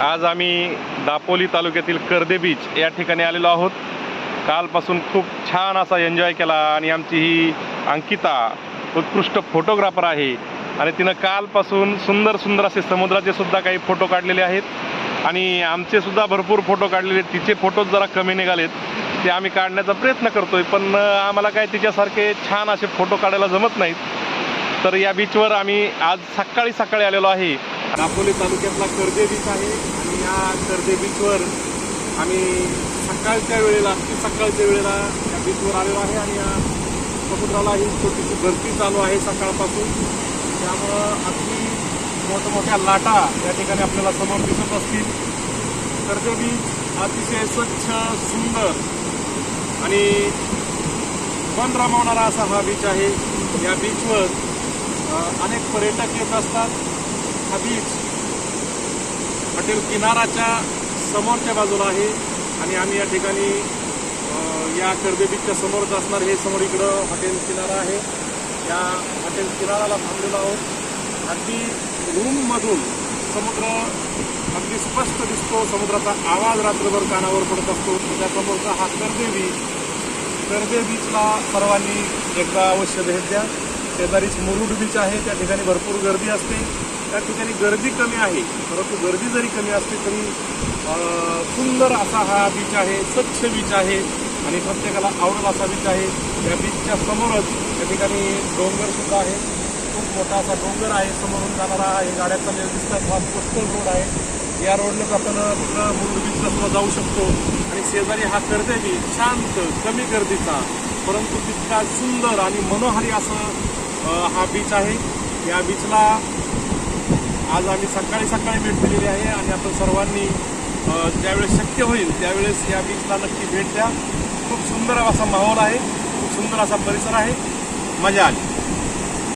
आज आम्ही दापोली तालुक्यातील कर्दे बीच या ठिकाणी आलेलो आहोत. कालपासून खूप छान असा एन्जॉय केला आणि आमची ही अंकिता उत्कृष्ट फोटोग्राफर आहे. आणि तिनं कालपासून सुंदर सुंदर असे समुद्राचे सुद्धा काही फोटो काढलेले आहेत. आणि आमचे सुद्धा भरपूर फोटो काढलेले आहेत. तिचे फोटोज जरा कमी निघालेत. ते आम्ही काढण्याचा प्रयत्न करतोय पण आम्हाला काय तिच्यासारखे छान असे फोटो काढायला जमत नाहीत. तर या बीचवर आम्ही आज सकाळी सकाळी आलेलो आहे. दापोली तालुक्यातला कर्दे बीच आहे आणि या कर्दे बीचवर आम्ही सकाळच्या वेळेला अगदी सकाळच्या वेळेला या बीचवर आलेलो आहे आणि या समुद्राला ही छोटीशी भरती चालू आहे सकाळपासून. त्यामुळं अगदी मोठमोठ्या लाटा या ठिकाणी आपल्याला समोर दिसत असतील. कर्दे बीच अतिशय स्वच्छ सुंदर आणि मन रमवणारा असा हा बीच आहे. या बीचवर अनेक पर्यटक येत असतात. हा बीच हॉटेल किनाराच्या समोरच्या बाजूला आहे आणि आम्ही या ठिकाणी या कर्दे बीचच्या समोरच असणार हे समोर इकडं हॉटेल किनारा आहे. या हॉटेल किनाराला थांबलेलो आहोत. अगदी रूममधून समुद्र अगदी स्पष्ट दिसतो. समुद्राचा आवाज रात्रभर कानावर पडत असतो. त्याच्यासमोरचा हा कर्दे बीच कर्दे बीचला सर्वांनी एकदा अवश्य भेट द्या. शेजारीच मुरुड बीच आहे त्या ठिकाणी भरपूर गर्दी असते. त्या ठिकाणी गर्दी कमी आहे परंतु गर्दी जरी कमी असली तरी सुंदर असा हा बीच आहे स्वच्छ बीच आहे आणि प्रत्येकाला आवडत असा बीच आहे. या बीचच्या समोरच त्या ठिकाणी डोंगरसुद्धा आहे. खूप मोठा असा डोंगर आहे समोरून जाणारा हे गाड्या चाललेल्या दिसतात. हा कोस्टल रोड आहे. या रोडनंच आपण तिकडं मुरुड बीचला सुद्धा जाऊ शकतो. आणि शेजारी हा कर्दे बीच शांत कमी गर्दीचा. परंतु तितका सुंदर आणि मनोहारी असं हा बीच आहे. या बीचला आज आम्ही सकाळी सकाळी भेट दिलेली आहे आणि आपण सर्वांनी ज्यावेळेस शक्य होईल त्यावेळेस या बीचला नक्की भेट द्या. खूप सुंदर असा माहोल आहे. खूप सुंदर असा परिसर आहे. मजा आली.